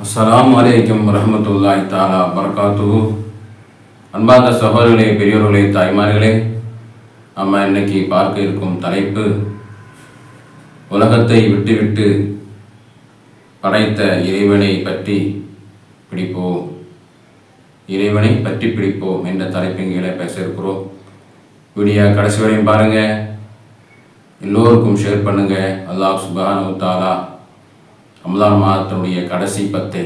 அஸ்லாம் வலைக்கம் வரஹ்மத்துல்லாஹி தாலா பரகாத்து அன்பார்ந்த சகோதரர்களே பெரியோர்களே தாய்மார்களே நம்ம இன்னைக்கு பார்க்க இருக்கும் தலைப்பு உலகத்தை விட்டுவிட்டு படைத்த இறைவனை பற்றி பிடிப்போம். இறைவனை பற்றி பிடிப்போம் என்ற தலைப்பின் கீழே பேச இருக்கிறோம். வீடியோ கடைசி வரையும் பாருங்கள் எல்லோருக்கும் ஷேர் பண்ணுங்கள் அல்லாஹ் சுபானு தாலா ரமதான் மாதத்தினுடைய கடைசி பத்தை.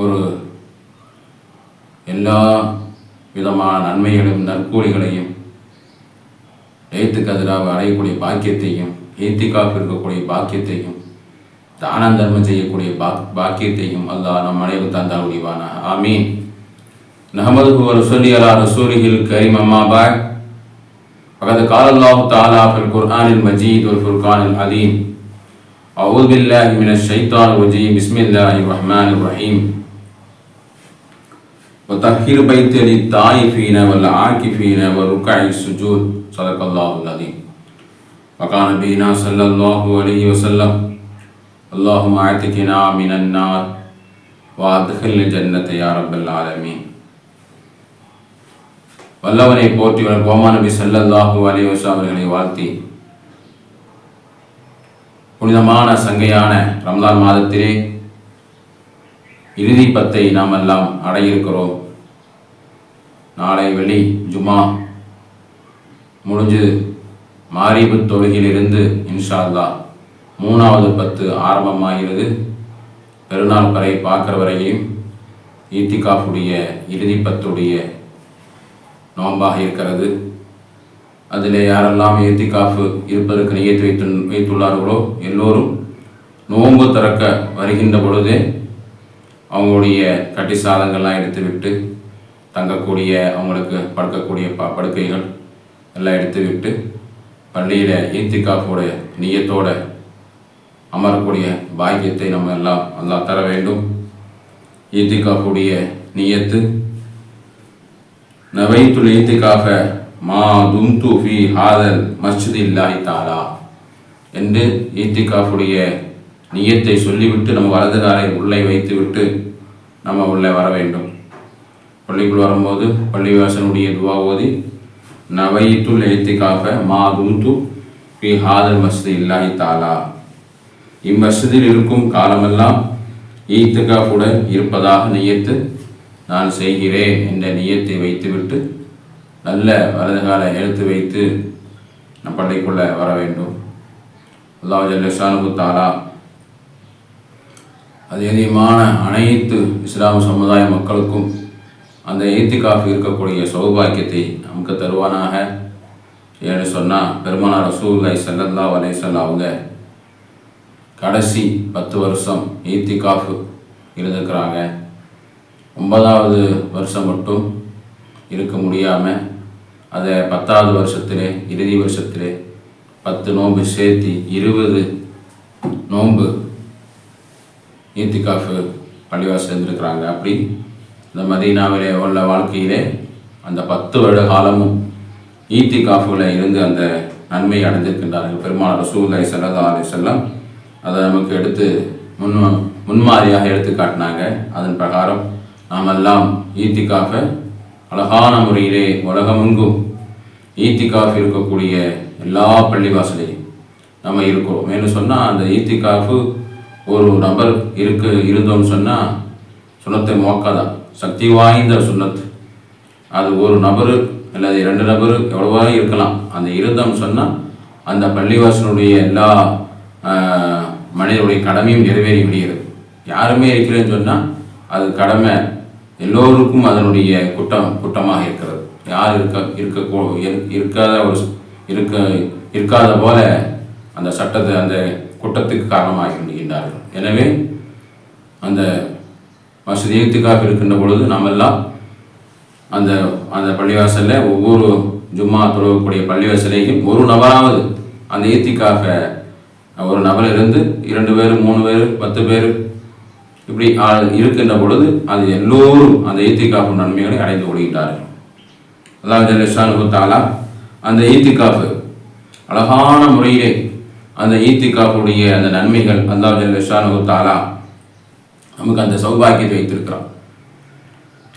ஒரு எல்லா விதமான நன்மைகளையும் நற்கூலிகளையும் எழுத்துக்கு எதிராக அடையக்கூடிய பாக்கியத்தையும் ஏத்தி காப்பு இருக்கக்கூடிய பாக்கியத்தையும் தானம் தர்மம் செய்யக்கூடிய பா பாக்கியத்தையும் அல்லாஹ் நம் அனைவரும் தந்தால் முடிவானா ஆமீன். நஹமது ரசூலி அலா ரசூலிஹில் கரீம். அம்மாபாய் பகது காலல்லாஹு தாலா ஃபில் குர்ஆனில் மஜீத் ஒரு ஃபுர்கானில் அலீம். أعوذ بالله من الشيطان الرجيم بسم الله الرحمن الرحيم وطهر بيت للطائفين والعاكفين والركع السجود صدق الله العظيم وقال نبينا صلى الله عليه وسلم اللهم اعتقنا من النار وادخلنا الجنة يا رب العالمين வல்லவனை போற்றியவர் கோமா நபி ஸல்லல்லாஹு அலைஹி வஸல்லம் அவர்களை வாழ்த்தி புனிதமான சங்கையான ரம்லான் மாதத்திலே இறுதி பத்தை நாம் எல்லாம் அடையிருக்கிறோம். நாளை வெளி ஜுமா முடிஞ்சு மாரிபு தொழுகிலிருந்து இன்ஷால்லா மூணாவது பத்து ஆரம்பமாகிறது. பெருநாள் வரை பார்க்குற வரையும் ஈத்திகாஃபுடைய இறுதி பத்துடைய நோன்பாக இருக்கிறது. அதில் யாரெல்லாம் ஏத்திகாஃபு இருப்பதற்கு நியத்து வைத்து வைத்துள்ளார்களோ எல்லோரும் நோன்பு திறக்க வருகின்ற பொழுதே அவங்களுடைய கட்டி சாதங்கள்லாம் எடுத்துவிட்டு தங்கக்கூடிய அவங்களுக்கு படுக்கக்கூடிய ப படுக்கைகள் எல்லாம் எடுத்துவிட்டு பள்ளியில் ஈத்திகாஃபோட நியத்தோட அமரக்கூடிய பாக்கியத்தை நம்ம எல்லாம் எல்லாம் தர வேண்டும். ஈத்திகாஃபுடைய நியத்து நவைத்துள் ஈத்திகாஃப மா தும்து ஃபி ஹாதல் மஸ்ஜித் இல்லாஹி தாலா என்று ஈத்திகாஃபுடைய நியத்தை சொல்லிவிட்டு நம்ம வலது காலை உள்ளே வைத்துவிட்டு நம்ம உள்ளே வர வேண்டும். பள்ளிக்குள் வரும்போது பள்ளிவாசனுடைய துவா ஓதி நவைத்துல் ஈத்திகாஃப மா தும்து ஃபி ஹாதல் மஸ்ஜித் இல்லாஹி தாலா இம்மஸ்ஜிதில் இருக்கும் காலமெல்லாம் ஈத்திகாஃபுடன் இருப்பதாக நியத்து நான் செய்கிறேன் என்ற நியத்தை வைத்துவிட்டு நல்ல வலதுகால எழுத்து எடுத்து வைத்து நம் பள்ளிக்குள்ளே வர வேண்டும். அல்லாஹ் ஜல்லஷானு தாலா அதிகமான அனைத்து இஸ்லாம் சமுதாய மக்களுக்கும் அந்த ஏத்திகாஃப் இருக்கக்கூடிய சௌபாக்கியத்தை நமக்கு தருவானாக. ஏன்னு சொன்னால் பெருமானார் ரசூல்லாய் சல்லல்லா அலைசல்லா அவங்க கடைசி பத்து வருஷம் ஈத்திகாஃப் இருந்துக்கிறாங்க ஒன்பதாவது வருஷம் மட்டும் இருக்க முடியாமல் அதை பத்தாவது வருஷத்தில் இறுதி வருஷத்தில் பத்து நோன்பு சேர்த்தி இருபது நோன்பு ஈத்திகாஃபு பள்ளிவாசல் இருந்திருக்கிறாங்க. அப்படி இந்த மதீனாவிலே உள்ள வாழ்க்கையிலே அந்த பத்து வருட காலமும் ஈத்திகாஃபில் இருந்து அந்த நன்மை அடைந்திருக்கின்றார்கள். பெருமாள் ரசூலை செல்லதா அலி செல்லம் அதை நமக்கு எடுத்து முன் முன்மாதிரியாக எடுத்து காட்டினாங்க. அதன் பிரகாரம் நாம் எல்லாம் ஈத்திகாஃபை அழகான முறையிலே உலகமெங்கும் ஈத்திகாஃப் இருக்கக்கூடிய எல்லா பள்ளிவாசலையும் நம்ம இருக்கிறோம். மேலும் சொன்னால் அந்த ஈத்திகாஃபு ஒரு நபர் இருக்கு இருந்தோம்னு சொன்னால் சுனத்தை மோக்காதான் சக்தி வாய்ந்த சுண்ணத்து அது ஒரு நபர் அல்லது இரண்டு நபர் எவ்வளவோ இருக்கலாம். அந்த இருந்தோம்னு சொன்னால் அந்த பள்ளிவாசனுடைய எல்லா மனிதனுடைய கடமையும் நிறைவேறி விடுகிறது யாருமே இருக்கிறேன்னு சொன்னால் அது கடமை எல்லோருக்கும் அதனுடைய குற்றம் குட்டமாக இருக்கிறது. யார் இருக்க இருக்க இருக்காத ஒரு இருக்க இருக்காத போல அந்த சட்டத்தை அந்த குற்றத்துக்கு காரணமாகி விடுகின்றார்கள் எனவே அந்த மசூதி ஈத்துக்காக இருக்கின்ற பொழுது நாம் எல்லாம் அந்த அந்த பள்ளிவாசலில் ஒவ்வொரு ஜும்மா தொழுகக்கூடிய பள்ளிவாசலையும் ஒரு நபராவது அந்த ஈத்திக்காக ஒரு நபரிலிருந்து இரண்டு பேர் மூணு பேர் பத்து பேர் இப்படி இருக்கின்ற பொழுது அது எல்லோரும் அந்த ஈத்திகாப்பு நன்மைகளை அடைந்து கொள்கின்றார்கள். அல்லாஹ் ஜல்லிஷானு அந்த ஈத்திகாப்பு அழகான முறையிலே அந்த ஈத்திகாப்புடைய அந்த நன்மைகள் அல்லாஹ் ஜல்லிஷானு நமக்கு அந்த சௌபாக்கியத்தை வைத்திருக்கிறான்.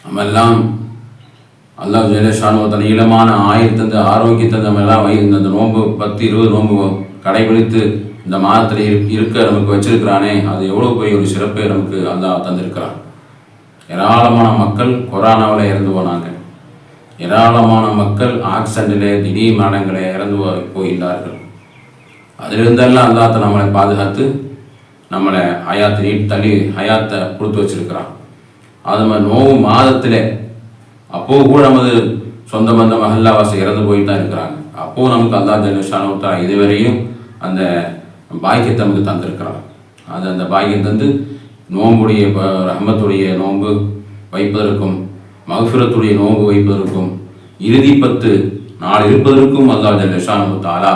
நம்ம எல்லாம் அல்லாஹ் ஜெயலஷானோ தன் இளமான ஆயுள் தந்து ஆரோக்கியத்தை நம்ம எல்லாம் வை இந்த நோன்பு பத்து இருபது நோன்பு கடைபிடித்து இந்த மாதத்தில் இருக்க நமக்கு வச்சிருக்கிறானே அது எவ்வளோ பெரிய ஒரு சிறப்பை நமக்கு அல்லாஹ் தந்திருக்கிறான். ஏராளமான மக்கள் கொரோனாவில் இறந்து போனாங்க. ஏராளமான மக்கள் ஆக்சிடென்டிலே திடீர் மரணங்களே இறந்து போகின்றார்கள். அதிலிருந்தெல்லாம் அல்லாத்த நம்மளை பாதுகாத்து நம்மளை ஹயாத்தை நீட் தள்ளி ஹயாத்தை கொடுத்து வச்சிருக்கிறான். அது மாதிரி நோவு மாதத்திலே அப்போ கூட நமது சொந்த பந்த மஹல்லாவாசி இறந்து போயிட்டு தான் இருக்கிறாங்க. அப்போ நமக்கு அல்லா ஜனுஷானோத்தா இதுவரையும் அந்த பாக்கியத்தை நமக்கு தந்திருக்கிறான். அது அந்த பாக்கியம் தந்து நோம்புடைய ரஹமத்துடைய நோன்பு வைப்பதற்கும் மகஃபிரத்துடைய நோன்பு வைப்பதற்கும் இறுதி பத்து நாள் இருப்பதற்கும் அல்லா ஜனுஷானு தாலா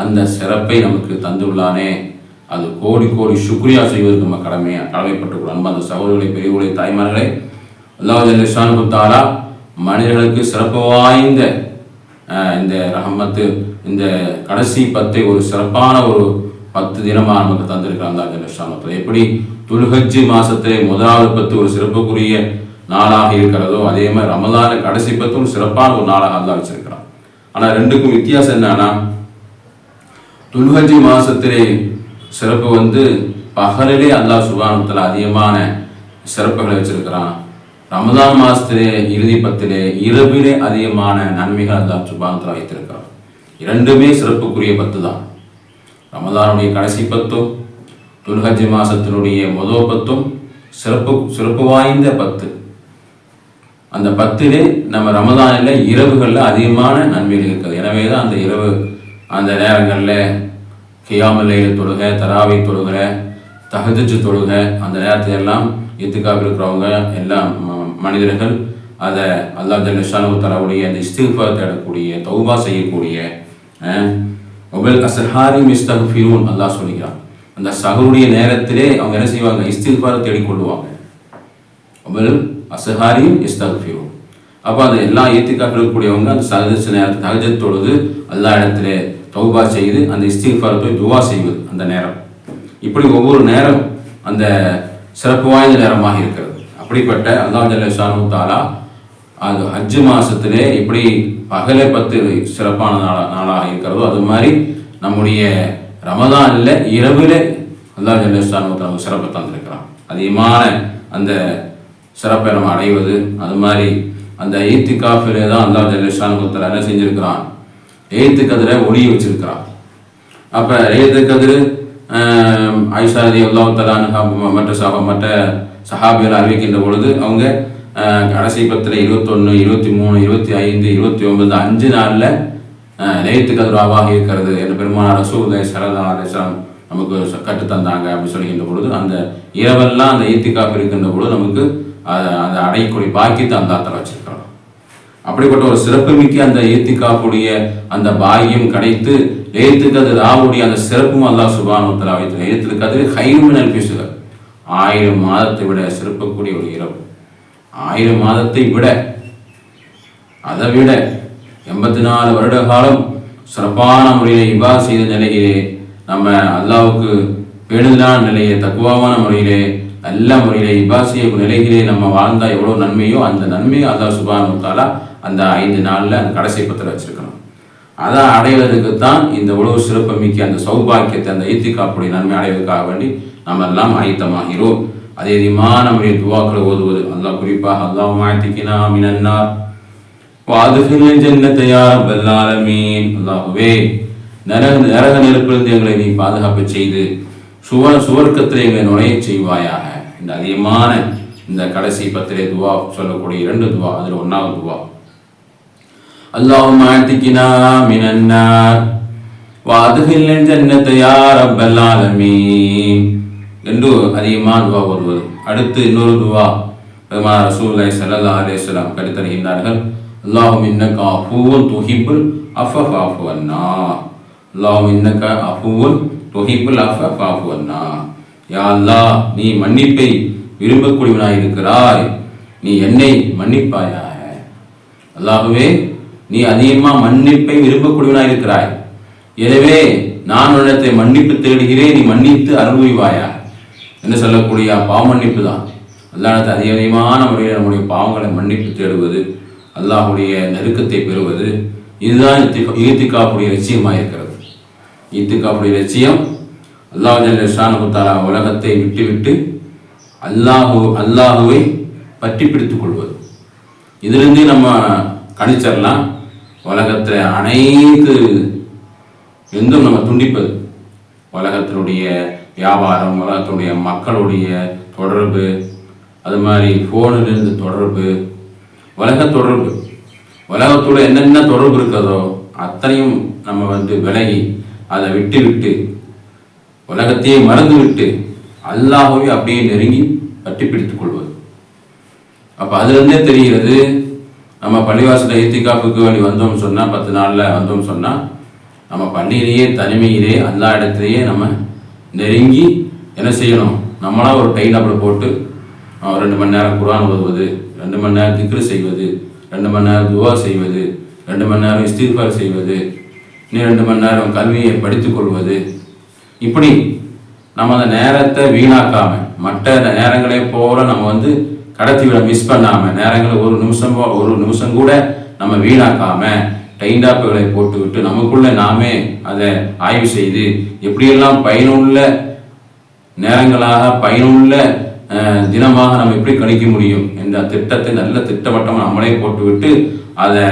அந்த சிறப்பை நமக்கு தந்துள்ளானே. அது கோடி கோடி சுக்ரியா செய்வதற்கு நம்ம கடமையாக கடமைப்பட்டுக்கிறோம் அன்பு அந்த சகோதரர்களை பெரியவர்களை தாய்மார்களே அல்லாஹ் ஜனுஷானு தாலா மனிதர்களுக்கு சிறப்பு வாய்ந்த இந்த ரஹமத்து இந்த கடைசி பத்தை ஒரு சிறப்பான ஒரு பத்து தினமாக நமக்கு தந்திருக்கிறாங்க அந்த எப்படி துல்ஹஜ்ஜி மாதத்திலே முதலாவது பத்து ஒரு சிறப்புக்குரிய நாளாக இருக்கிறதோ அதே மாதிரி ரமதான கடைசி பத்து ஒரு சிறப்பான ஒரு நாளாக அல்லாஹ் வச்சிருக்கிறான். ஆனால் ரெண்டுக்கும் வித்தியாசம் என்னன்னா துல்ஹஜ்ஜி மாதத்திலே சிறப்பு வந்து பகலிலே அல்லாஹ் சுபானத்தில் அதிகமான சிறப்புகளை வச்சிருக்கிறான். ரமதான் மாசத்திலே இறுதி பத்திலே இரவிலே அதிகமான நன்மைகள் அல்லாஹ் சுபானத்தில் வைத்திருக்கிறார் இரண்டுமே சிறப்புக்குரிய பத்து தான். ரமதானுடைய கடைசி பத்தும் துல்ஹஜ் மாசத்தினுடைய முதல் பத்தும் சிறப்பு சிறப்பு வாய்ந்த பத்து. அந்த பத்திலே நம்ம ரமதானில் இரவுகளில் அதிகமான நன்மைகள் இருக்குது. எனவே தான் அந்த இரவு அந்த நேரங்களில் கியாமலையில தொழுக தராவை தொழுகிற தஹஜு தொழுக அந்த நேரத்தை எல்லாம் இத்துக்காக இருக்கிறவங்க எல்லாம் மனிதர்கள் அதை அல்லா ஜல்லிஷானு தரவுடைய அந்த இஸ்திஃபா தேடக்கூடிய தௌபா செய்யக்கூடிய ஒபல் அசஹாரி மிஸ்தஃபிரூன் அல்லா சொல்லிக்கிறான் அந்த சகருடைய நேரத்திலே அவங்க என்ன செய்வாங்க? இஸ்திஃபாரை தேடிக்கொள்வாங்க அசஹாரி அசஹாரியும் இஸ்தக்ஃபிரும் அப்போ அது எல்லா ஏத்திக்காக இருக்கக்கூடியவங்க அந்த சகஜ நேரத்தை சகஜத்தொழுது எல்லா இடத்துலே தௌபா செய்து அந்த இஸ்திஃபாரை போய் துவா செய்வது அந்த நேரம். இப்படி ஒவ்வொரு நேரம் அந்த சிறப்பு வாய்ந்த நேரமாக இருக்கிறது. அப்படிப்பட்ட அல்லாஹ் ஜல்லேஷானு தாலா அது அஞ்சு மாதத்திலே இப்படி பகலே பத்து சிறப்பான நாளா நாளாக இருக்கிறதோ அது மாதிரி நம்முடைய ரமதானில் இரவில் அல்லாஹ் ஜல்லேஸ்வரம் தாலா சிறப்பு தந்திருக்கிறான். அதிகமான அந்த சிறப்பை நம்ம அடைவது அது மாதிரி அந்த எய்த்து காஃபிலே தான் அல்லாஹ் ஜல்லேஸ்வரம் என்ன செஞ்சிருக்கிறான்? எய்த்து கதிரை ஒளிய வச்சிருக்கிறான். அப்போ எய்த்து கதிர் ஐஷா அல்லாஹ் தலானுஹா மற்ற சஹா மற்ற சஹாபிகள் அறிவிக்கின்ற பொழுது அவங்க கடைசி பத்தில் இருபத்தொன்று இருபத்தி மூணு இருபத்தி ஐந்து இருபத்தி ஒன்பது அஞ்சு நாளில் நெய்த்து கதிராவாக இருக்கிறது என்ற பெருமானார் ரசூலை சரதா அலிஸ்லாம் நமக்கு ச- தந்தாங்க அப்படின்னு சொல்லுகின்ற பொழுது அந்த இரவெல்லாம் அந்த ஈத்திக்காப்பு இருக்கின்ற பொழுது நமக்கு அதை அந்த அடையக்கூடிய பாக்கியத்தை அந்த ஆத்தர வச்சிருக்கிறோம். அப்படிப்பட்ட ஒரு சிறப்புமிக்க அந்த ஏத்திகாப்புடைய அந்த பாக்கியம் கிடைத்து லேத்துக்கது ராவுடைய அந்த சிறப்பும் அல்லா சுபானுத்தலா வைத்து லேத்துக்கது ஹைருமினல் பேசுகிறார் ஆயிரம் மாதத்தை விட சிறப்பக்கூடிய ஒரு இரவு. ஆயிரம் மாதத்தை விட அதை விட எண்பத்தி நாலு வருட காலம் சிறப்பான முறையில் இபா செய்த நிலையிலே நம்ம அல்லாவுக்கு பேணுதலான நிலையை தக்குவாமான முறையிலே நல்ல முறையிலே இபா செய்ய நிலையிலே நம்ம வாழ்ந்தால் எவ்வளோ நன்மையோ அந்த நன்மையை அல்லாஹ் சுபானு தாலா அந்த ஐந்து நாளில் அந்த கடைசி பத்திரம் வச்சிருக்கணும். அதை அடைவதற்கு தான் இந்த உழவு சிறப்புமிக்க அந்த சௌபாக்கியத்தை அந்த ஈத்திகாப்புடைய நன்மை அடைவதற்காக வேண்டி நாம் எல்லாம் ஆயத்தமாகிறோம். அதே விதமாக நம்முடைய துவாக்களை ஓதுவது. அல்லாஹ் குறிப்பாக அல்லாஹ் மாத்திக்கினா மினன்னா வாதுகில் ஜன்னத்தையா பல்லாலமீன் அல்லாஹுவே நரக நரக நெருப்பிலிருந்து எங்களை நீ பாதுகாப்பு செய்து சுவர் சுவர்க்கத்தில் எங்களை நுழைய செய்வாயாக. இந்த அதிகமான இந்த கடைசி பத்திரை துவா சொல்லக்கூடிய இரண்டு துவா அதில் ஒன்றாவது துவா. அல்லாஹும் ஆத்திக்கினா மினன்னார். வாதுகில் ஜன்னத்தையா ரப்பல்லாலமீன் என்று அதிகமாக துவா ஓதுவது அடுத்து இன்னொரு துவா பெருமா ரசூலுல்லாஹி சல்லா அலைஹி வஸல்லம் கருத்தருகின்றார்கள் அல்லாஹும் இன்னக அஃபூவன் துஹிபுல் அஃபஃப் அஃபு அண்ணா அல்லாஹும் இன்னக அஃபூவன் துஹிபுல் அஃபஃப் அஃபு அண்ணா யா அல்லா நீ மன்னிப்பை விரும்பக்கூடியவனாய் இருக்கிறாய். நீ என்னை மன்னிப்பாயாக. அல்லாகவே நீ அதிகமாக மன்னிப்பை விரும்பக்கூடியவனாய் இருக்கிறாய். எனவே நான் உன்னிடத்தை மன்னிப்பு தேடுகிறேன். நீ மன்னித்து அருள்வாயா என்ன சொல்லக்கூடிய பாவமன்னிப்பு தான். அல்லாஹ் அதிக அதிகமான முறையில் நம்முடைய பாவங்களை மன்னிப்பு தேடுவது அல்லாஹுடைய நெருக்கத்தை பெறுவது இதுதான் ஈத்திகாப்புடைய லட்சியமாக இருக்கிறது. ஈத்திகாப்புடைய லட்சியம் அல்லாஹ் ஜல்ல உலகத்தை விட்டுவிட்டு அல்லாஹு அல்லாஹுவை பற்றி பிடித்துக் கொள்வது. இதிலிருந்து நம்ம கணிச்சிடலாம் உலகத்தில் அனைத்து எந்தும் நம்ம துண்டிப்பது. உலகத்தினுடைய வியாபாரம் உலகத்தினுடைய மக்களுடைய தொடர்பு அது மாதிரி ஃபோனிலிருந்து தொடர்பு உலக தொடர்பு. உலகத்தோட என்னென்ன தொடர்பு இருக்கிறதோ அத்தனையும் நம்ம வந்து விலகி அதை விட்டு விட்டு உலகத்தையே மறந்து விட்டு அல்லாஹவே அப்படியே நெருங்கி கட்டி பிடித்துக் கொள்வது. அப்போ அதுலேருந்தே தெரிகிறது நம்ம பள்ளிவாசல ஏத்திகாப்புக்கு வழி வந்தோம்னு சொன்னால் பத்து நாளில் வந்தோம்னு சொன்னால் நம்ம பள்ளியிலேயே தனிமையிலே எல்லா இடத்துலையே நம்ம நெருங்கி என்ன செய்யணும்? நம்மளாக ஒரு டைம் டேபிள் போட்டு ரெண்டு மணி நேரம் குரான் ஓதுவது ரெண்டு மணி நேரம் திக்ரு செய்வது ரெண்டு மணி நேரம் துவா செய்வது ரெண்டு மணி நேரம் இஸ்திஃபார் செய்வது இன்னும் ரெண்டு மணி நேரம் கல்வியை படித்துக் கொள்வது. இப்படி நம்ம அந்த நேரத்தை வீணாக்காம மற்ற நேரங்களே போல நம்ம வந்து கடத்தி விட மிஸ் பண்ணாம நேரங்களை ஒரு நிமிஷம் ஒரு நிமிஷம் கூட நம்ம வீணாக்காம டைண்டாப்புகளை போட்டுவிட்டு நமக்குள்ள நாமே அதை ஆய்வு செய்து எப்படியெல்லாம் பயனுள்ள நேரங்களாக பயனுள்ள தினமாக நம்ம எப்படி கணிக்க முடியும் என்ற திட்டத்தை நல்ல திட்டவட்டமாக நம்மளே போட்டுவிட்டு அதை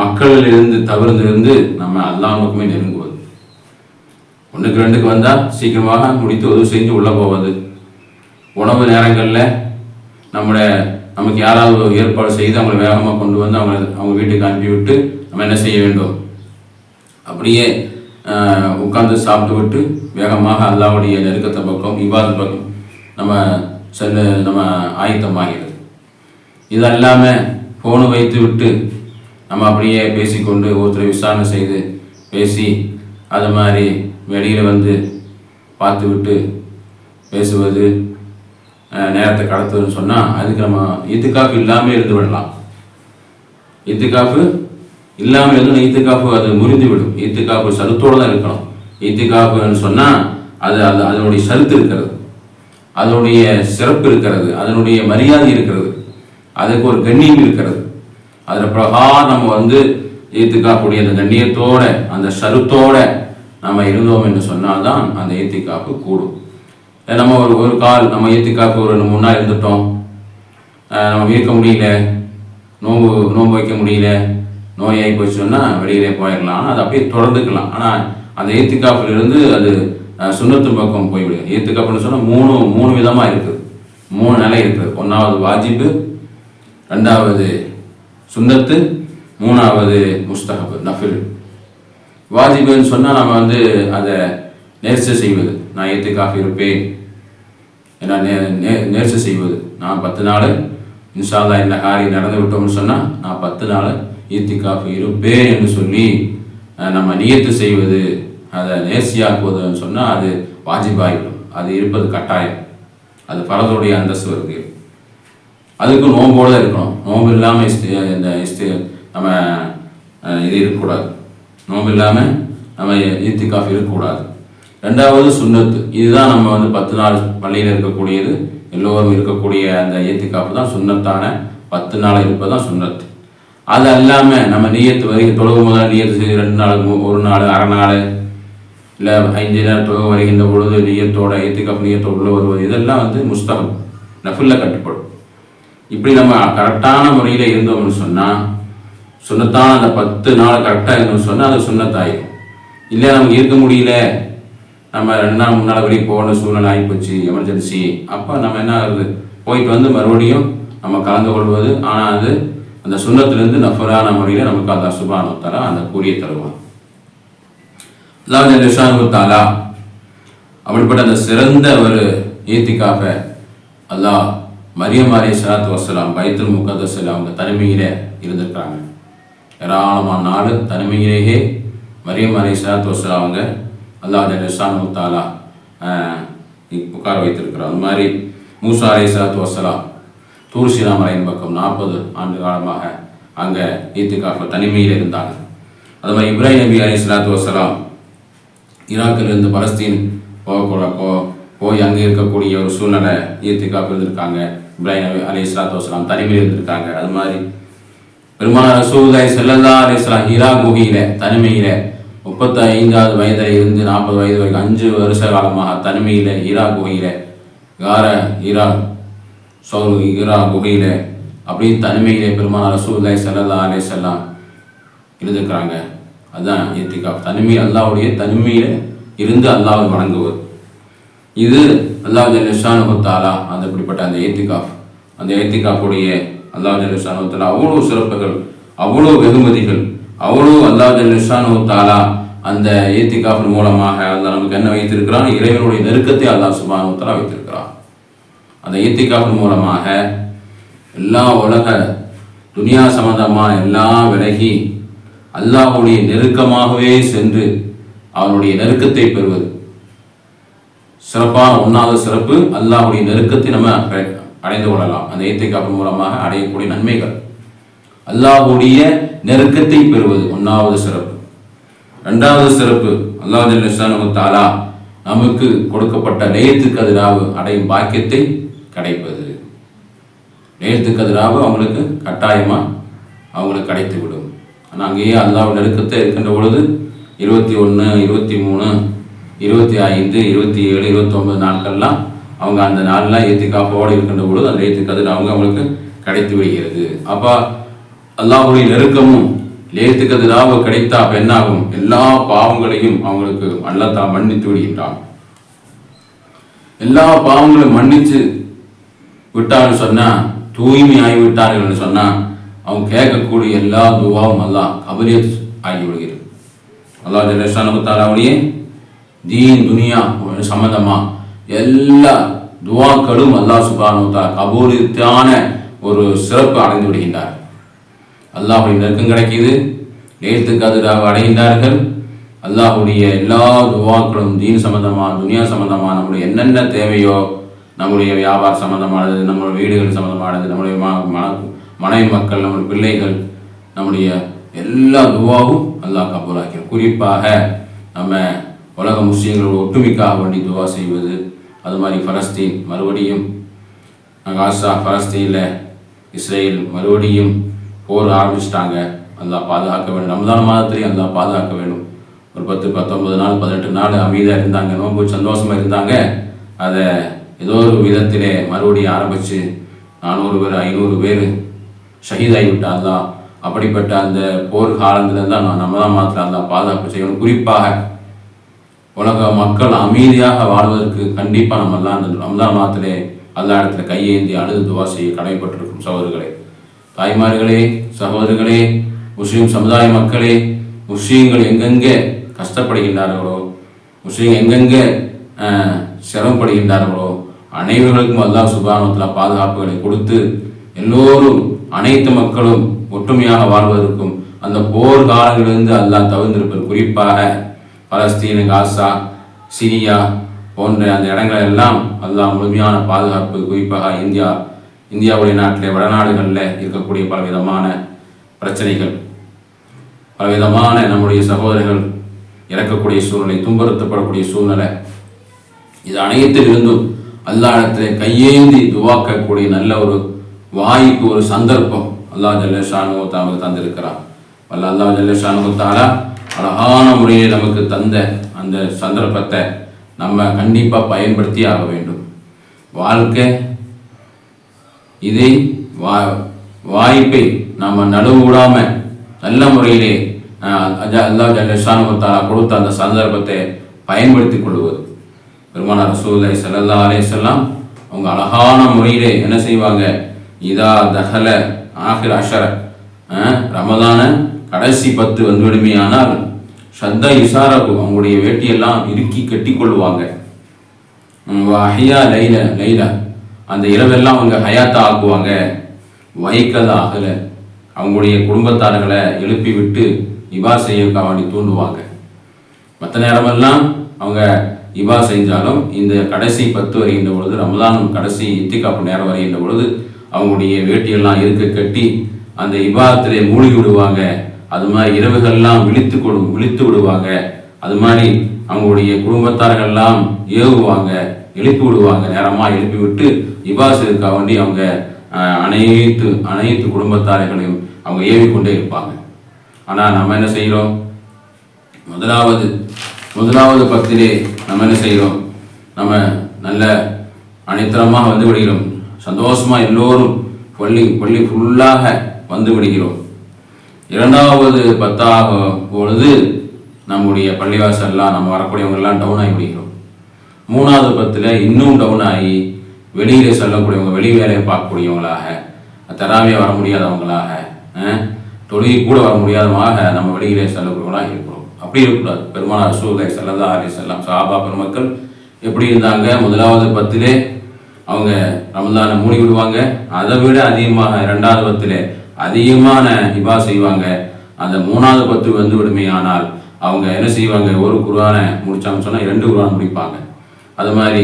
மக்களிலிருந்து தவிர்ந்திருந்து நம்ம அல்லாமுக்குமே நெருங்குவது. ஒன்றுக்கு ரெண்டுக்கு வந்தால் சீக்கிரமாக முடித்து உதவி செஞ்சு உள்ளே போவது. உணவு நேரங்களில் நம்முடைய நமக்கு யாராவது ஏற்பாடு செய்து அவங்களை வேகமாக கொண்டு வந்து அவங்கள அவங்க வீட்டுக்கு அனுப்பிவிட்டு நம்ம என்ன செய்ய வேண்டும்? அப்படியே உட்கார்ந்து சாப்பிட்டு விட்டு வேகமாக அல்லாவுடைய நெருக்கத்தை பக்கம் இவ்வாறு பக்கம் நம்ம செல்ல நம்ம ஆயத்தமாகிறது. இது இல்லாமல் ஃபோனு வைத்து விட்டு நம்ம அப்படியே பேசிக்கொண்டு ஒருத்தரை விசாரணை செய்து பேசி அது மாதிரி வெளியில் வந்து பார்த்து விட்டு பேசுவது நேரத்தை கடத்துவதுன்னு சொன்னால் அதுக்கு நம்ம ஈத்துக்காப்பு இல்லாமல் இருந்து விடலாம். ஈத்துக்காப்பு இல்லாமல் இருந்து இத்துக்காப்பு அது முறிந்து விடும். ஈத்துக்காப்பு சருத்தோடு தான் இருக்கணும். இத்துக்காப்புன்னு சொன்னால் அது அது அதனுடைய சருத்து இருக்கிறது. அதனுடைய சிறப்பு இருக்கிறது. அதனுடைய மரியாதை இருக்கிறது. அதுக்கு ஒரு கண்ணியம் இருக்கிறது. அதில் பிரகாரம் நம்ம வந்து ஈத்துக்காப்புடைய அந்த கண்ணியத்தோட அந்த சருத்தோட நம்ம இருந்தோம் என்று சொன்னால்தான் அந்த ஏத்திக்காப்பு கூடும். நம்ம ஒரு ஒரு கால் நம்ம ஏத்திக்காப்பு ஒரு ரெண்டு மூணு நாள் இருந்துட்டோம். நம்ம இருக்க முடியல. நோம்பு நோம்பு வைக்க முடியல. நோயாகி போச்சு சொன்னால் வெளியிலே போயிடலாம். ஆனால் அது அப்படியே தொடர்ந்துக்கலாம். ஆனால் அந்த ஏத்திக்காப்பிலிருந்து அது சுண்ணத்து பக்கம் போய்விடும் ஏத்துக்காப்புன்னு சொன்னால் மூணு மூணு விதமாக இருக்குது மூணு நிலை இருக்குது ஒன்றாவது வாஜிப்பு ரெண்டாவது சுண்ணத்து மூணாவது முஸ்தகபு நஃபில். வாஜிபுன்னு சொன்னால் நம்ம வந்து அதை நேர்ச்சி செய்வது. நான் ஏற்றுக்காக இருப்பேன். ஏன்னா நே நேர்ச்சி செய்வது. நான் பத்து நாள் இன்ஷால்லா இந்த காரியம் நடந்து விட்டோம்னு சொன்னால் நான் பத்து நாள் ஈத்திக்காஃபு இருப்பேன் என்று சொல்லி நம்ம நியத்து செய்வது அதை நேர்ச்சியாக்குவதுன்னு சொன்னால் அது வாஜிபாயிடும் அது இருப்பது கட்டாயம். அது பலதோடைய அந்தஸ்து வருது. அதுக்கு நோம்போடு இருக்கணும். நோம்பு இல்லாமல் இந்த இஸ்தி நம்ம இது இருக்கக்கூடாது. நோம்பு இல்லாமல் நம்ம ஈத்திகாஃப் இருக்கக்கூடாது. ரெண்டாவது சுண்ணத்து. இதுதான் நம்ம வந்து பத்து நாள் பள்ளியில் இருக்கக்கூடியது. எல்லோரும் இருக்கக்கூடிய அந்த ஏத்திக்காப்பு தான் சுண்ணத்தான பத்து நாள் இருப்பது தான் சுண்ணத்து. அது அல்லாமல் நம்ம நீயத்து வரைக்கும் தொழுகு முதல் நீயத்து செய்து ரெண்டு நாள் ஒரு நாள் அரை நாள் இல்லை ஐந்து நாள் தொழுகு வருகின்ற பொழுது நீயத்தோட ஏத்திக்காப்பு நீயத்தோடு உள்ள வருவது இதெல்லாம் வந்து முஸ்தகம் நஃபுல்ல கட்டுப்படும். இப்படி நம்ம கரெக்டான முறையில் இருந்தோம்னு சொன்னால் சுண்ணத்தான அந்த பத்து நாள் கரெக்டாக இருந்தோம்னு சொன்னால் அது சுண்ணத்தாயிரும். இல்லை நமக்கு இருக்க முடியல நம்ம ரெண்டு நாள் முன்னால் வெளியே போன சூழ்நிலை ஆகிப்போச்சு எமர்ஜென்சி அப்போ நம்ம என்ன ஆகுது? போயிட்டு வந்து மறுபடியும் நம்ம கலந்து கொள்வது ஆனால் அது அந்த சுண்ணத்துலேருந்து நஃபரான முறையில் நமக்கு அந்த சுபானு அந்த கூறிய தருவான். அல்லாஹ் தாலா அப்படிப்பட்ட அந்த சிறந்த ஒரு ஏத்திக்காக அல்லாஹ் மரியம் அலி சலாத்து வசலாம் பைத்துல் முகதஸில் அவங்க தனிமையிலே இருந்திருக்கிறாங்க. ஏராளமான நாடு தனிமையிலேயே மரியம் அலி சலாத்து வசலாம் அவங்க அல்லாஹ் நிஷானு தாலா உட்கார வைத்திருக்கிறார். அது மாதிரி மூசா அலி சலாத்து வசலாம் தூர்சினா மலையின் பக்கம் நாற்பது ஆண்டு காலமாக அங்கே ஈத்துக்காக தனிமையில் இருந்தாங்க. அது மாதிரி இப்ராஹிம் நபி அலி சலாத்து வசலாம் ஈராக்கிலிருந்து பலஸ்தீன் போகக்கூடாக்கோ போய் அங்கே இருக்கக்கூடிய ஒரு சூழ்நிலை ஈர்த்திக்காப்பு இருந்திருக்காங்க. இப்ராஹிம் அலி இஸ்லாத்து வசலாம் தனிமையில் இருந்திருக்காங்க. அது மாதிரி பெருமான ரசூல்லாய் செல்லல்லா சலாம் ஈராக் குகையில தனிமையில் முப்பத்தி ஐந்தாவது வயதில் இருந்து நாற்பது வயது வரைக்கும் அஞ்சு வருஷ காலமாக தனிமையில் ஈரா குகையில் கார ஈரா சௌரு ஈரா குகையில் அப்படியே தனிமையிலே பெருமான ரசூல்லாய் செல்லல்லா செல்லாம் இருந்திருக்கிறாங்க. அதுதான் ஏத்திகாப் தனிமை அல்லாவுடைய தனிமையில் இருந்து அல்லாவை வணங்குவது இது அல்லாஹ் ஜல்லிஷானு தாலா அந்த இப்படிப்பட்ட அந்த ஏத்திகாஃப் அந்த ஏத்திகாஃபுடைய அல்லாஹ் ஜல்லிஷானு அவ்வளோ சிறப்புகள் அவ்வளோ வெகுமதிகள் அவ்வளோ அல்லாஹ் ஜல்லிஷானு தாலா அந்த ஏத்திகாஃபின் மூலமாக அல்லா நமக்கு என்ன வைத்திருக்கிறான்? இறைவனுடைய நெருக்கத்தை அல்லா சுபானு வைத்திருக்கிறான். அந்த ஏத்திகாஃபின் மூலமாக எல்லா உலக துனியா சம்பந்தமாக எல்லாம் விலகி அல்லாஹ்வுடைய நெருக்கமாகவே சென்று அவனுடைய நெருக்கத்தை பெறுவது. சிறப்பான ஒன்றாவது சிறப்பு அல்லாஹுடைய நெருக்கத்தை நம்ம அடைந்து கொள்ளலாம். அந்த ஏத்திகாப்பு மூலமாக அடையக்கூடிய நன்மைகள். அல்லாஹ்வுடைய நெருக்கத்தை பெறுவது ஒன்றாவது சிறப்பு. ரெண்டாவது சிறப்பு அல்லாஹு தாலா நமக்கு கொடுக்கப்பட்ட லேத்து கதிராவு அடையும் பாக்கியத்தை கிடைப்பது. லேத்து கதிராவு அவங்களுக்கு கட்டாயமா அவங்களுக்கு கிடைத்து விடும் ஆனால் அங்கேயே அல்லாஹ் நெருக்கத்தை இருக்கின்ற பொழுது இருபத்தி ஒன்று இருபத்தி மூணு இருபத்தி ஐந்து இருபத்தி ஏழு இருபத்தொன்பது நாட்கள்லாம் அவங்க அந்த நாள்லாம் ஏத்திக்காப்போடு இருக்கின்ற பொழுது அந்த ஏத்து கதிர் அவங்க அவங்களுக்கு கிடைத்து விடுகிறது. அப்போ அல்லாஹுடைய நெருக்கமும் லேத்து கதிராவு கிடைத்தா பெண்ணாகும். எல்லா பாவங்களையும் அவங்களுக்கு அல்லத்தா மன்னித்து விடுகின்றான். எல்லா பாவங்களையும் மன்னிச்சு விட்டான்னு சொன்னா தூய்மையாகி விட்டார்கள் சொன்னா அவங்க கேட்கக்கூடிய எல்லா துவாவும் அல்லாஹ் கபலியத் ஆகி விடுகிறது அல்லாஹ் ஜலேஷானு தீன் துனியா சம்மந்தமா எல்லா துவாக்களும் அல்லாஹ் சுபானு தா கபூலித்தான ஒரு சிறப்பு அடைந்து விடுகின்றார் அல்லாஹுடைய நெருக்கம் கிடைக்கிது. நேர்த்துக்கு அதிராக அடைகின்றார்கள். அல்லாஹுடைய எல்லா துவாக்களும் தீன் சம்பந்தமாக துனியா சம்பந்தமாக நம்முடைய என்னென்ன தேவையோ நம்முடைய வியாபார சம்பந்தமானது நம்முடைய வீடுகள் சம்பந்தமானது நம்முடைய ம மன- மனைவி மக்கள் நம்முடைய பிள்ளைகள் நம்முடைய எல்லா துவாவும் அல்லாஹ் கபூலாக்கிறார் குறிப்பாக நம்ம உலக முஸ்லீம்களோட ஒட்டுமிக்காக வேண்டி துவா செய்வது அது மாதிரி பலஸ்தீன் மறுபடியும் காசா பலஸ்தீனில் இஸ்ரேல் மறுபடியும் போர் ஆரம்பிச்சிட்டாங்க. அதெல்லாம் பாதுகாக்க வேண்டும். ரமதான் மாதத்திலையும் அல்லாஹ் பாதுகாக்க வேண்டும். ஒரு பத்து பத்தொன்பது நாள் பதினெட்டு நாள் அமைதியாக இருந்தாங்க. நோம்பு சந்தோஷமாக இருந்தாங்க. அதை ஏதோ ஒரு விதத்திலே மறுபடியும் ஆரம்பித்து நானூறு பேர் ஐநூறு பேர் ஷஹீதாகி தான் அப்படிப்பட்ட அந்த போர் காலங்களில் தான் நான் நம்ம தான் மாத்திரம் அல்லாஹ் பாதுகாப்பு செய்யணும். குறிப்பாக உலக மக்கள் அமைதியாக வாழ்வதற்கு கண்டிப்பாக நம்ம எல்லாம் அந்த ரம்ஜான் மாதத்திலே எல்லா இடத்துல கையேந்தி அழுது துவா செய்ய கடமைப்பட்டிருக்கும் சகோதரர்களே. தாய்மார்களே சகோதரர்களே முஸ்லீம் சமுதாய மக்களே முஸ்லீம்கள் எங்கெங்கே கஷ்டப்படுகின்றார்களோ முஸ்லீம் எங்கெங்கே சிரமப்படுகின்றார்களோ அனைவர்களுக்கும் அல்லாஹ் சுபானத்தில் பாதுகாப்புகளை கொடுத்து எல்லோரும் அனைத்து மக்களும் ஒற்றுமையாக வாழ்வதற்கும் அந்த போர் காலங்களிலிருந்து அல்லாஹ் தவிர்ந்திருப்பது குறிப்பாக பலஸ்தீன் காசா சிரியா போன்ற அந்த இடங்கள் எல்லாம் அல்லாஹ் முழுமையான பாதுகாப்பு குறிப்பாக இந்தியா இந்தியாவுடைய நாட்டில் வடநாடுகளில் இருக்கக்கூடிய பலவிதமான பிரச்சனைகள் பலவிதமான நம்முடைய சகோதரர்கள் இறக்கக்கூடிய சூழ்நிலை துன்புறுத்தப்படக்கூடிய சூழ்நிலை இது அனைத்திலிருந்தும் இருந்தும் இடத்துல கையேந்தி துவாக்கக்கூடிய நல்ல ஒரு வாய்ப்பு ஒரு சந்தர்ப்பம் அல்லாஹ் ஜல்லஷானு நமக்கு தந்திருக்கிறான். அல்ல அல்லாஹ் ஜல்லஷானு தாலா அழகான முறையில் நமக்கு தந்த அந்த சந்தர்ப்பத்தை நம்ம கண்டிப்பாக பயன்படுத்தி ஆக வேண்டும். வாழ்க்கை இதே வா வாய்ப்பை நாம் நடுவு விடாம நல்ல முறையிலே அஜா- அல்லாஹ் கொடுத்த அந்த சந்தர்ப்பத்தை பயன்படுத்தி கொள்வது. பெருமானார் ரசூலை ஸல்லல்லாஹு அலே செல்லாம் அவங்க அழகான முறையிலே என்ன செய்வாங்க? இதா தஹல ஆஹிர் அஷர ரமதான கடைசி பத்து வந்துவிடுமையானால் ஷத்த இசாரகு அவங்களுடைய வேட்டியெல்லாம் இறுக்கி கட்டி கொள்வாங்க அஹியா லைல லைலா அந்த இரவெல்லாம் அவங்க ஹயாத்தா ஆக்குவாங்க வைக்கத ஆகலை. அவங்களுடைய குடும்பத்தார்களை எழுப்பி விட்டு இபா செய்ய வேண்டி தூண்டுவாங்க. மற்ற நேரமெல்லாம் அவங்க இபா செஞ்சாலும் இந்த கடைசி பத்து வருகின்ற பொழுது ரமதானும் கடைசி இத்திகாப்பு நேரம் வருகின்ற பொழுது அவங்களுடைய வேட்டியெல்லாம் இருக்க கட்டி அந்த இபாதத்திலே மூழ்கி விடுவாங்க. அது மாதிரி இரவுகள்லாம் விழித்து கொடு விழித்து விடுவாங்க. அது மாதிரி அவங்களுடைய குடும்பத்தார்கள்லாம் ஏவுவாங்க எழுப்பி விடுவாங்க. நேரமாக எழுப்பி விட்டு இபாசத்துக்காக வேண்டி அவங்க அனைத்து அனைத்து குடும்பத்தாரைகளையும் அவங்க ஏவிக்கொண்டே இருப்பாங்க. ஆனால் நம்ம என்ன செய்கிறோம் முதலாவது முதலாவது பக்தியிலே நம்ம என்ன செய்கிறோம் நம்ம நல்ல அனைத்தரமாக வந்து விடுகிறோம். சந்தோஷமாக எல்லோரும் பள்ளி பள்ளி ஃபுல்லாக வந்து விடுகிறோம். இரண்டாவது பத்தாக பொழுது நம்முடைய பள்ளிவாசல்லாம் நம்ம வரக்கூடியவங்கெல்லாம் டவுன் ஆகி விடுகிறோம். மூணாவது பத்தில் இன்னும் டவுன் ஆகி வெளியிலே செல்லக்கூடியவங்க வெளி வேலையை பார்க்கக்கூடியவங்களாக தராமையாக வர முடியாதவங்களாக தொழுகை கூட வர முடியாதவங்க நம்ம வெளியிலே செல்லக்கூடியவங்களாக இருக்கிறோம். அப்படி இருக்கக்கூடாது. பெருமானார் சூழ்நிலை செல்லதா அலி செல்லாம் சாபா பெருமக்கள் எப்படி இருந்தாங்க? முதலாவது பத்திலே அவங்க ரமதானை மூடி விடுவாங்க. அதை விட அதிகமாக இரண்டாவது பத்திலே அதிகமான இபா செய்வாங்க. அந்த மூணாவது பத்து வந்து விடுமே ஆனால் அவங்க என்ன செய்வாங்க? ஒரு குருவானை முடிச்சாங்கன்னு சொன்னால் இரண்டு குர்ஆன் முடிப்பாங்க. அது மாதிரி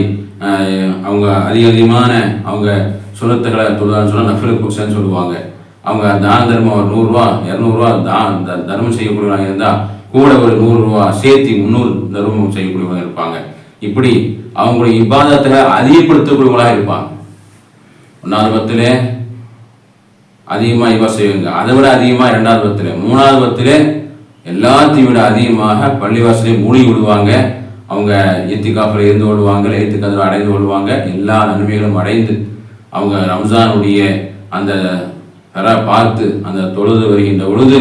அவங்க அதிக அதிகமான அவங்க சுனத்துகளை தொழுதான்னு சொன்னால் நஃபிலுக்கு குசேன்னு சொல்லுவாங்க. அவங்க தான தர்மம் ஒரு நூறுரூவா இரநூறுவா தான் த- தர்மம் செய்யக்கூடியவங்க இருந்தால் கூட ஒரு நூறுரூவா சேர்த்து முந்நூறு தர்மம் செய்யக்கூடியவங்க இருப்பாங்க. இப்படி அவங்களுடைய இப்பாதத்தை அதிகப்படுத்தக்கூடியவங்களாக இருப்பாங்க. ஒன்றாவது பத்தில் அதிகமாக இவா செய்வாங்க அதை விட அதிகமாக இரண்டாவது பத்தில் மூணாவது பத்தில் எல்லாத்தையும் விட அதிகமாக பள்ளிவாசலையும் மூடி விடுவாங்க. அவங்க எத்திகாப்பில் இருந்து ஓடுவாங்க லேத்து அடைந்து ஓடுவாங்க எல்லா நன்மைகளும் அடைந்து அவங்க ரம்ஜானுடைய அந்த பெற பார்த்து அந்த தொழுது வருகின்ற பொழுது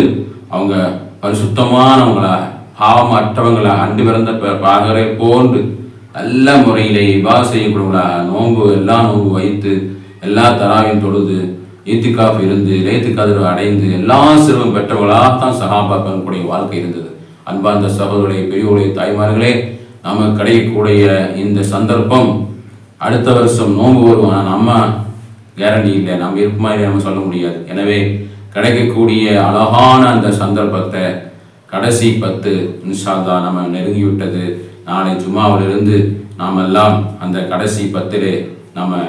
அவங்க பரிசுத்தமானவங்களாக பாவம் அற்றவங்களாக அண்டு பிறந்த பாகரை போன்று நல்ல முறையிலே இவா செய்யக்கூடியவங்களாக நோன்பு எல்லா நோன்பு வைத்து எல்லா தராவையும் தொழுது ஈத்திகாஃப் இருந்து லேத்து அடைந்து எல்லா சிறுவம் பெற்றவர்களாக தான் சகாபாக்களுடைய வாழ்க்கை இருந்தது. அன்பார்ந்த சகோதரர்களே பெரியவர்களே தாய்மார்களே நம்ம கிடைக்கக்கூடிய இந்த சந்தர்ப்பம் அடுத்த வருஷம் நோன்பு வருவோம் நம்ம கேரண்டி இல்லை. நம்ம இருக்க மாதிரி நம்ம சொல்ல முடியாது. எனவே கிடைக்கக்கூடிய அழகான அந்த சந்தர்ப்பத்தை கடைசி பத்து இன்ஷால்லா நம்ம நெருங்கிவிட்டது. நாளை ஜும்மாவிலிருந்து நாம் எல்லாம் அந்த கடைசி பத்திலே நம்ம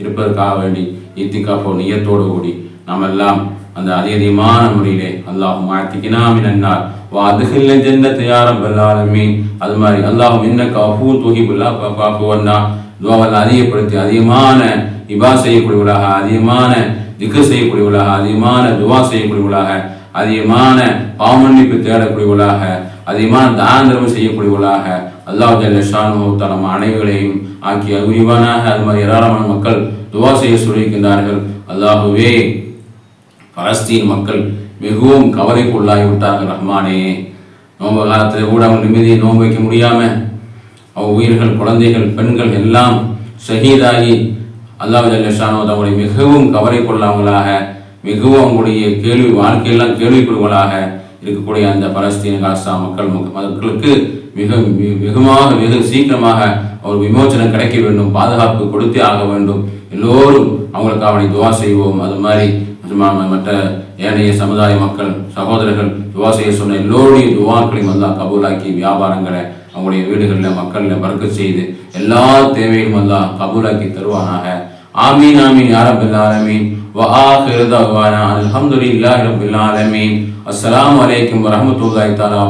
இருப்பதற்காக வேண்டி இத்திகாஃபோ நியத்தோடு கூடி நாம் எல்லாம் அந்த அதிகமான முறையிலே அல்லாஹ் மாத்திக்கினா என்னார் வாதுகில்ல அதுகில்ல தயாரம் யாரம் அது மாதிரி அல்லாஹும் இன்னக்க அஃபூ துஹிபுல்லா பாப்புவன்னா துவாவெல்லாம் அதிகப்படுத்தி அதிகமான இபா செய்யக்கூடியவர்களாக அதிகமான திக்கு செய்யக்கூடியவர்களாக அதிகமான துவா செய்யக்கூடியவர்களாக அதிகமான பாவமன்னிப்பு தேடக்கூடியவர்களாக அதிகமான தான தர்மம் செய்யக்கூடியவர்களாக அல்லாஹ் ஜல்லஷானு அனைவர்களையும் ஆக்கிய உரிவானாக அது மாதிரி ஏராளமான மக்கள் துவா செய்ய சொல்லியிருக்கின்றார்கள் அல்லாஹுவே பலஸ்தீன் மக்கள் மிகவும் கவலைக்கு உள்ளாகி விட்டார்கள் ரஹ்மானே. நோன்பு காலத்தில் கூட அவங்க நிம்மதியை நோன்பு வைக்க முடியாமல் அவங்க உயிர்கள் குழந்தைகள் பெண்கள் எல்லாம் ஷஹீதாகி அல்லாஹ் ஜல்லஷானோ அவங்களை மிகவும் கவலை கொள்ளாமலாக மிகவும் அவங்களுடைய கேள்வி வாழ்க்கையெல்லாம் கேள்விப்படுவங்களாக இருக்கக்கூடிய அந்த பலஸ்தீன காசா மக்கள் மக்க- மக்களுக்கு மிக வெகுமாக மிகமாக வெகு சீக்கிரமாக அவர் விமோச்சனம் கிடைக்க வேண்டும் பாதுகாப்பு கொடுத்தே ஆக வேண்டும். எல்லோரும் அவங்களுக்கு அவனை துவா செய்வோம். அது மாதிரி மற்ற ஏனைய சமுதாய மக்கள் சகோதரர்கள் துவா செய்ய சொன்ன எல்லோருடைய துவாக்களையும் அல்லாஹ் கபூலாக்கி வியாபாரங்களை அவங்களுடைய வீடுகளில் மக்களில் பறக்க செய்து எல்லா தேவையும் வந்தா கபூலாக்கி தருவானாக. ஆமீன் ஆமீன் யாரபில் ரப்பல் ஆலமீன். வ ஆகிரு தஅவானா அல்ஹம்துலில்லாஹி ரப்பில் ஆலமீன். அஸ்ஸலாமு அலைக்கும் வரஹ்மத்துல்லாஹி தஆலா